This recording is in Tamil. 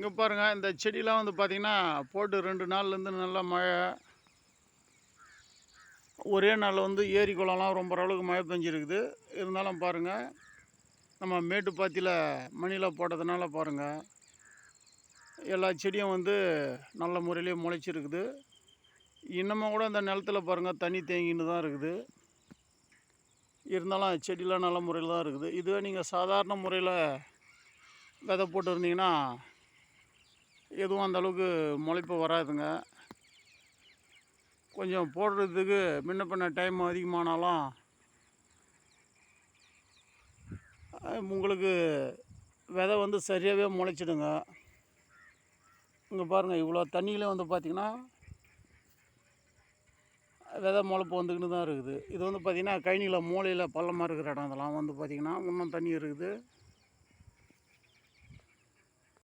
இங்கே பாருங்கள் இந்த செடியெலாம் வந்து பார்த்திங்கன்னா போட்டு ரெண்டு நாள்லேருந்து நல்லா மழை. ஒரே நாளில் வந்து ஏரி குளம்லாம் ரொம்ப அளவுக்கு மழை பெஞ்சிருக்குது. இருந்தாலும் பாருங்கள் நம்ம மேட்டுப்பாத்தியில் மணியில் போட்டதுனால பாருங்கள் எல்லா செடியும் வந்து நல்ல முறையிலே முளைச்சிருக்குது. இன்னமும் கூட இந்த நிலத்துல பாருங்கள் தண்ணி தேங்கின்னு தான் இருக்குது. இருந்தாலும் செடியெலாம் நல்ல முறையில் தான் இருக்குது. இதுவே நீங்கள் சாதாரண முறையில் விதை போட்டு இருந்தீங்கன்னா எதுவும் அந்த அளவுக்கு முளைப்பு வராதுங்க. கொஞ்சம் போடுறதுக்கு முன்ன பின்ன டைம் அதிகமானாலும் உங்களுக்கு விதை வந்து சரியாகவே முளைச்சிடுங்க. இங்கே பாருங்கள் இவ்வளோ தண்ணியிலே வந்து பார்த்திங்கன்னா விதை முளைப்பு வந்துக்கின்னு தான் இருக்குது. இது வந்து பார்த்திங்கன்னா கழனியில் மூலையில் பள்ளமாக இருக்கிற இடம் இதெல்லாம் வந்து பார்த்திங்கன்னா இன்னும் தண்ணி இருக்குது.